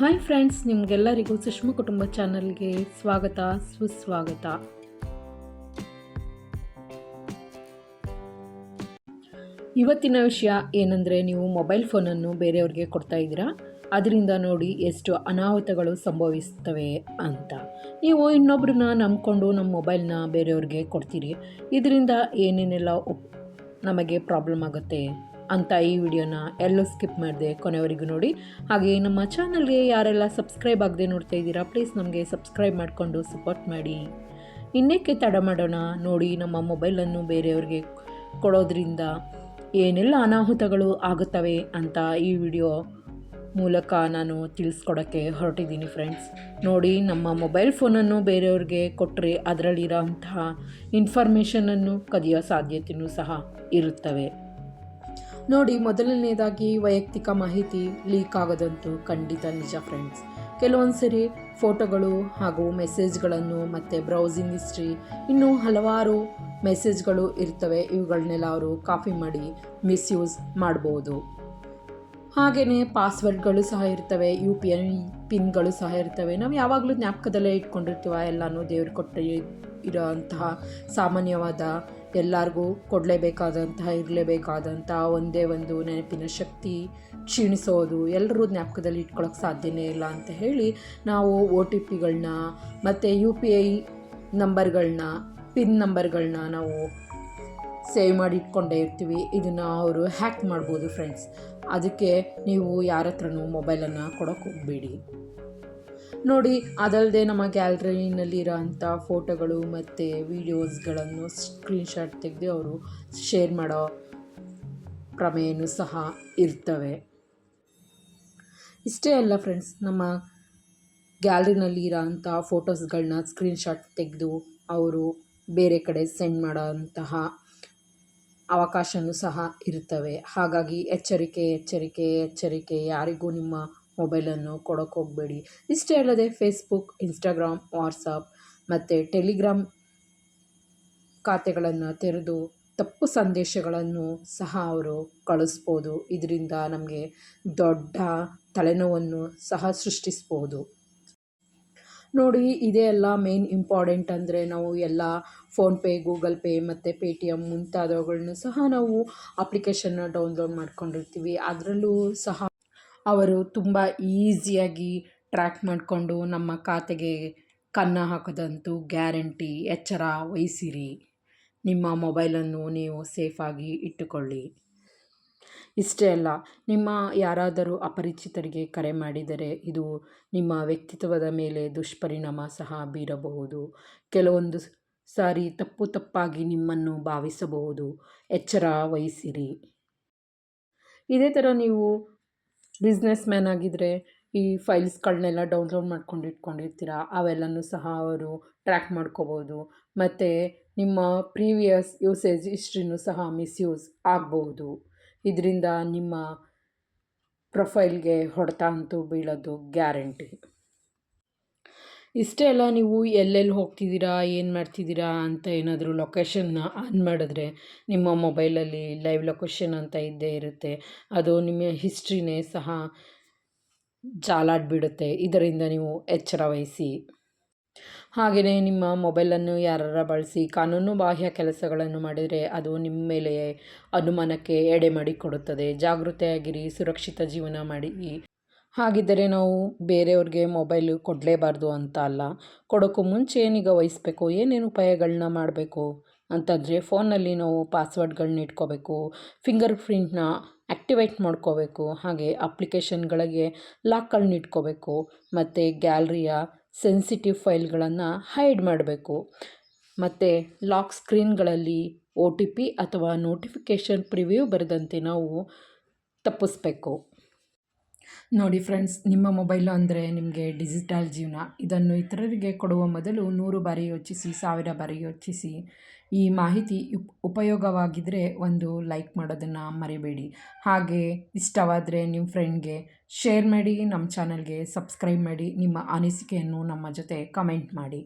Hi friends ನಿಮಗೆಲ್ಲರಿಗೂ ಸುಷ್ಮಾ ಕುಟುಂಬ ಚಾನಲ್ಗೆ ಸ್ವಾಗತ, ಸುಸ್ವಾಗತ. ಇವತ್ತಿನ ವಿಷಯ ಏನಂದರೆ ನೀವು ಮೊಬೈಲ್ ಫೋನನ್ನು ಬೇರೆಯವ್ರಿಗೆ ಕೊಡ್ತಾ ಇದ್ದೀರಾ? ಅದರಿಂದ ನೋಡಿ ಎಷ್ಟು ಅನಾಹುತಗಳು ಸಂಭವಿಸ್ತವೆ ಅಂತ. ನೀವು ಇನ್ನೊಬ್ಬರನ್ನ ನಂಬಿಕೊಂಡು ನಮ್ಮ ಮೊಬೈಲ್ನ ಬೇರೆಯವ್ರಿಗೆ ಕೊಡ್ತೀರಿ. ಇದರಿಂದ ಏನೇನೆಲ್ಲ ನಮಗೆ ಪ್ರಾಬ್ಲಮ್ ಆಗುತ್ತೆ? ಅಂತ ಈ ವಿಡಿಯೋನ ಎಲ್ಲೂ ಸ್ಕಿಪ್ ಮಾಡಿದೆ ಕೊನೆವರೆಗೂ ನೋಡಿ. ಹಾಗೆ ನಮ್ಮ ಚಾನಲ್ಗೆ ಯಾರೆಲ್ಲ ಸಬ್ಸ್ಕ್ರೈಬ್ ಆಗದೆ ನೋಡ್ತಾ ಇದ್ದೀರಾ, ಪ್ಲೀಸ್ ನಮಗೆ ಸಬ್ಸ್ಕ್ರೈಬ್ ಮಾಡಿಕೊಂಡು ಸಪೋರ್ಟ್ ಮಾಡಿ. ಇನ್ನೇಕೆ ತಡ ಮಾಡೋಣ, ನೋಡಿ ನಮ್ಮ ಮೊಬೈಲನ್ನು ಬೇರೆಯವ್ರಿಗೆ ಕೊಡೋದ್ರಿಂದ ಏನೆಲ್ಲ ಅನಾಹುತಗಳು ಆಗುತ್ತವೆ ಅಂತ ಈ ವಿಡಿಯೋ ಮೂಲಕ ನಾನು ತಿಳಿಸ್ಕೊಡೋಕ್ಕೆ ಹೊರಟಿದ್ದೀನಿ ಫ್ರೆಂಡ್ಸ್. ನೋಡಿ, ನಮ್ಮ ಮೊಬೈಲ್ ಫೋನನ್ನು ಬೇರೆಯವ್ರಿಗೆ ಕೊಟ್ಟರೆ ಅದರಲ್ಲಿರೋಂತಹ ಇನ್ಫಾರ್ಮೇಷನನ್ನು ಕದಿಯೋ ಸಾಧ್ಯತೆಯೂ ಸಹ ಇರುತ್ತವೆ. ನೋಡಿ ಮೊದಲನೇದಾಗಿ ವೈಯಕ್ತಿಕ ಮಾಹಿತಿ ಲೀಕ್ ಆಗೋದಂತೂ ಖಂಡಿತ ನಿಜ ಫ್ರೆಂಡ್ಸ್ ಕೆಲವೊಂದು ಸರಿ ಫೋಟೋಗಳು ಹಾಗೂ ಮೆಸೇಜ್ಗಳನ್ನು ಮತ್ತು ಬ್ರೌಸಿಂಗ್ ಹಿಸ್ಟ್ರಿ ಇನ್ನೂ ಹಲವಾರು ಮೆಸೇಜ್ಗಳು ಇರ್ತವೆ. ಇವುಗಳನ್ನೆಲ್ಲ ಅವರು ಕಾಪಿ ಮಾಡಿ ಮಿಸ್ಯೂಸ್ ಮಾಡ್ಬೋದು. ಹಾಗೆಯೇ ಪಾಸ್ವರ್ಡ್ಗಳು ಸಹ ಇರ್ತವೆ ಯು ಪಿ ಐ ಪಿನ್ಗಳು ಸಹ ಇರ್ತವೆ. ನಾವು ಯಾವಾಗಲೂ ಜ್ಞಾಪಕದಲ್ಲೇ ಇಟ್ಕೊಂಡಿರ್ತೀವ ಎಲ್ಲನೂ ದೇವ್ರು ಕೊಟ್ಟ ಇರೋಂತಹ ಸಾಮಾನ್ಯವಾದ ಎಲ್ಲರಿಗೂ ಕೊಡಲೇಬೇಕಾದಂತಹ ಇರಲೇಬೇಕಾದಂಥ ಒಂದೇ ಒಂದು ನೆನಪಿನ ಶಕ್ತಿ ಕ್ಷೀಣಿಸೋದು ಎಲ್ಲರೂ ಜ್ಞಾಪಕದಲ್ಲಿ ಇಟ್ಕೊಳ್ಳೋಕೆ ಸಾಧ್ಯನೇ ಇಲ್ಲ ಅಂತ ಹೇಳಿ ನಾವು ಒ ಟಿ ಪಿಗಳನ್ನ ಮತ್ತು ಯು ಪಿ ಐ ನಂಬರ್ಗಳನ್ನ, ಪಿನ್ ನಂಬರ್ಗಳನ್ನ ನಾವು ಸೇವ್ ಮಾಡಿ ಇಟ್ಕೊಂಡೇ ಇರ್ತೀವಿ. ಇದನ್ನು ಅವರು ಹ್ಯಾಕ್ ಮಾಡ್ಬೋದು ಫ್ರೆಂಡ್ಸ್ ಅದಕ್ಕೆ ನೀವು ಯಾರ ಹತ್ರನೂ ಮೊಬೈಲನ್ನು ಕೊಡೋಕೆ ಹೋಗಬೇಡಿ. ನೋಡಿ ಅದಲ್ಲದೆ ನಮ್ಮ ಗ್ಯಾಲರಿನಲ್ಲಿರೋ ಅಂಥ ಫೋಟೋಗಳು ಮತ್ತು ವೀಡಿಯೋಸ್ಗಳನ್ನು ಸ್ಕ್ರೀನ್ಶಾಟ್ ತೆಗೆದು ಅವರು ಶೇರ್ ಮಾಡೋ ಪ್ರಮೇಯನೂ ಸಹ ಇರ್ತವೆ. ಇಷ್ಟೇ ಅಲ್ಲ ಫ್ರೆಂಡ್ಸ್, ನಮ್ಮ ಗ್ಯಾಲ್ರಿನಲ್ಲಿ ಇರೋ ಅಂಥ ಫೋಟೋಸ್ಗಳನ್ನ ಸ್ಕ್ರೀನ್ಶಾಟ್ ತೆಗೆದು ಅವರು ಬೇರೆ ಕಡೆ ಸೆಂಡ್ ಮಾಡೋ ಅಂತಹ ಅವಕಾಶವೂ ಸಹ ಇರ್ತವೆ. ಹಾಗಾಗಿ ಎಚ್ಚರಿಕೆ ಎಚ್ಚರಿಕೆ ಎಚ್ಚರಿಕೆ, ಯಾರಿಗೂ ನಿಮ್ಮ ಮೊಬೈಲನ್ನು ಕೊಡೋಕ್ಕೆ ಹೋಗಬೇಡಿ. ಇಷ್ಟೇ ಅಲ್ಲದೆ ಫೇಸ್ಬುಕ್ ಇನ್ಸ್ಟಾಗ್ರಾಮ್ ವಾಟ್ಸಪ್ ಮತ್ತು ಟೆಲಿಗ್ರಾಮ್ ಖಾತೆಗಳನ್ನು ತೆರೆದು ತಪ್ಪು ಸಂದೇಶಗಳನ್ನು ಸಹ ಅವರು ಕಳಿಸ್ಬೋದು. ಇದರಿಂದ ನಮಗೆ ದೊಡ್ಡ ತಲೆನೋವನ್ನು ಸಹ ಸೃಷ್ಟಿಸ್ಬೋದು. ನೋಡಿ, ಇದೇ ಎಲ್ಲ ಮೇನ್ ಇಂಪಾರ್ಟೆಂಟ್ ಅಂದರೆ ನಾವು ಎಲ್ಲ ಫೋನ್ಪೇ ಗೂಗಲ್ ಪೇ ಮತ್ತು ಪೇ ಟಿ ಎಂ ಮುಂತಾದವುಗಳನ್ನು ಸಹ ನಾವು ಅಪ್ಲಿಕೇಶನ್ನ ಡೌನ್ಲೋಡ್ ಮಾಡ್ಕೊಂಡಿರ್ತೀವಿ. ಅದರಲ್ಲೂ ಸಹ ಅವರು ತುಂಬ ಈಸಿಯಾಗಿ ಟ್ರ್ಯಾಕ್ ಮಾಡಿಕೊಂಡು ನಮ್ಮ ಖಾತೆಗೆ ಕನ್ನ ಹಾಕೋದಂತೂ ಗ್ಯಾರಂಟಿ ಎಚ್ಚರ ವಹಿಸಿರಿ. ನಿಮ್ಮ ಮೊಬೈಲನ್ನು ನೀವು ಸೇಫಾಗಿ ಇಟ್ಟುಕೊಳ್ಳಿ. ಇಷ್ಟೇ ಅಲ್ಲ, ನಿಮ್ಮ ಯಾರಾದರೂ ಅಪರಿಚಿತರಿಗೆ ಕರೆ ಮಾಡಿದರೆ ಇದು ನಿಮ್ಮ ವ್ಯಕ್ತಿತ್ವದ ಮೇಲೆ ದುಷ್ಪರಿಣಾಮ ಸಹ ಬೀರಬಹುದು. ಕೆಲವೊಂದು ಸಾರಿ ತಪ್ಪು ತಪ್ಪಾಗಿ ನಿಮ್ಮನ್ನು ಭಾವಿಸಬಹುದು. ಎಚ್ಚರ ವಹಿಸಿರಿ. ಇದೇ ಥರ ನೀವು ಬಿಸ್ನೆಸ್ ಮ್ಯಾನ್ ಆಗಿದ್ದರೆ ಈ ಫೈಲ್ಸ್ಗಳನ್ನೆಲ್ಲ ಡೌನ್ಲೋಡ್ ಮಾಡ್ಕೊಂಡು ಇಟ್ಕೊಂಡಿರ್ತೀರ? ಅವೆಲ್ಲನೂ ಸಹ ಅವರು ಟ್ರ್ಯಾಕ್ ಮಾಡ್ಕೋಬೋದು. ಮತ್ತು ನಿಮ್ಮ ಪ್ರೀವಿಯಸ್ ಯೂಸೇಜ್ ಹಿಸ್ಟ್ರಿನೂ ಸಹ ಮಿಸ್ಯೂಸ್ ಆಗ್ಬೋದು. ಇದರಿಂದ ನಿಮ್ಮ ಪ್ರೊಫೈಲ್ಗೆ ಹೊಡೆತ ಅಂತೂ ಬೀಳೋದು ಗ್ಯಾರಂಟಿ. ಇಷ್ಟೇ ಅಲ್ಲ, ನೀವು ಎಲ್ಲೆಲ್ಲಿ ಹೋಗ್ತಿದ್ದೀರಾ, ಏನು ಮಾಡ್ತಿದ್ದೀರಾ ಅಂತ ಏನಾದರೂ ಲೊಕೇಶನ್ನ ಆನ್ ಮಾಡಿದ್ರೆ ನಿಮ್ಮ ಮೊಬೈಲಲ್ಲಿ ಲೈವ್ ಲೊಕೇಶನ್ ಅಂತ ಇದ್ದೇ ಇರುತ್ತೆ. ಅದು ನಿಮ್ಮ ಹಿಸ್ಟ್ರಿನೇ ಸಹ ಜಾಲಾಡ್ಬಿಡುತ್ತೆ. ಇದರಿಂದ ನೀವು ಎಚ್ಚರ ವಹಿಸಿ ಹಾಗೆಯೇ ನಿಮ್ಮ ಮೊಬೈಲನ್ನು ಯಾರಾರ ಬಳಸಿ, ಕಾನೂನು ಬಾಹ್ಯ ಕೆಲಸಗಳನ್ನು ಮಾಡಿದರೆ ಅದು ನಿಮ್ಮ ಮೇಲೆ ಅನುಮಾನಕ್ಕೆ ಎಡೆ ಮಾಡಿಕೊಡುತ್ತದೆ. ಜಾಗೃತೆಯಾಗಿರಿ, ಸುರಕ್ಷಿತ ಜೀವನ ಮಾಡಿ. ಹಾಗಿದ್ದರೆ ನಾವು ಬೇರೆಯವ್ರಿಗೆ ಮೊಬೈಲು ಕೊಡಲೇಬಾರ್ದು ಅಂತ ಅಲ್ಲ. ಕೊಡೋಕ್ಕೂ ಮುಂಚೆ ಏನೀಗ ವಹಿಸ್ಬೇಕು? ಏನೇನು ಉಪಾಯಗಳನ್ನ ಮಾಡಬೇಕು? ಅಂತಂದರೆ ಫೋನಲ್ಲಿ ನಾವು ಪಾಸ್ವರ್ಡ್ಗಳನ್ನ ಇಟ್ಕೋಬೇಕು, ಫಿಂಗರ್ ಪ್ರಿಂಟ್ನ ಆ್ಯಕ್ಟಿವೇಟ್ ಮಾಡ್ಕೋಬೇಕು, ಹಾಗೆ ಅಪ್ಲಿಕೇಶನ್ಗಳಿಗೆ ಲಾಕ್ಗಳನ್ನ ಇಟ್ಕೋಬೇಕು, ಮತ್ತು ಗ್ಯಾಲ್ರಿಯ ಸೆನ್ಸಿಟಿವ್ ಫೈಲ್ಗಳನ್ನು ಹೈಡ್ ಮಾಡಬೇಕು, ಮತ್ತು ಲಾಕ್ ಸ್ಕ್ರೀನ್ಗಳಲ್ಲಿ ಒ ಟಿ ಪಿ ಅಥವಾ ನೋಟಿಫಿಕೇಷನ್ ಪ್ರಿವ್ಯೂ ಬರೆದಂತೆ ನಾವು ತಪ್ಪಿಸ್ಬೇಕು. ನೋಡಿ ಫ್ರೆಂಡ್ಸ್, ನಿಮ್ಮ ಮೊಬೈಲು ಅಂದರೆ ನಿಮಗೆ ಡಿಜಿಟಲ್ ಜೀವನ. ಇದನ್ನು ಇತರರಿಗೆ ಕೊಡುವ ಮೊದಲು ನೂರು ಬಾರಿ ಯೋಚಿಸಿ, ಸಾವಿರ ಬಾರಿ ಯೋಚಿಸಿ. ಈ ಮಾಹಿತಿ ಉಪ್ ಉಪಯೋಗವಾಗಿದ್ದರೆ ಒಂದು ಲೈಕ್ ಮಾಡೋದನ್ನು ಮರಿಬೇಡಿ. ಹಾಗೆ ಇಷ್ಟವಾದರೆ ನಿಮ್ಮ ಫ್ರೆಂಡ್ಗೆ ಶೇರ್ ಮಾಡಿ ನಮ್ಮ ಚಾನಲ್ಗೆ ಸಬ್ಸ್ಕ್ರೈಬ್ ಮಾಡಿ, ನಿಮ್ಮ ಅನಿಸಿಕೆಯನ್ನು ನಮ್ಮ ಜೊತೆ ಕಮೆಂಟ್ ಮಾಡಿ.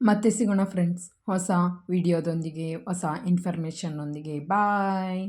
ಮತ್ತೆ ಸಿಗೋಣ ಫ್ರೆಂಡ್ಸ್, ಹೊಸ ವಿಡಿಯೋದೊಂದಿಗೆ, ಹೊಸ ಇನ್ಫಾರ್ಮೇಷನ್ನೊಂದಿಗೆ. ಬಾಯ್!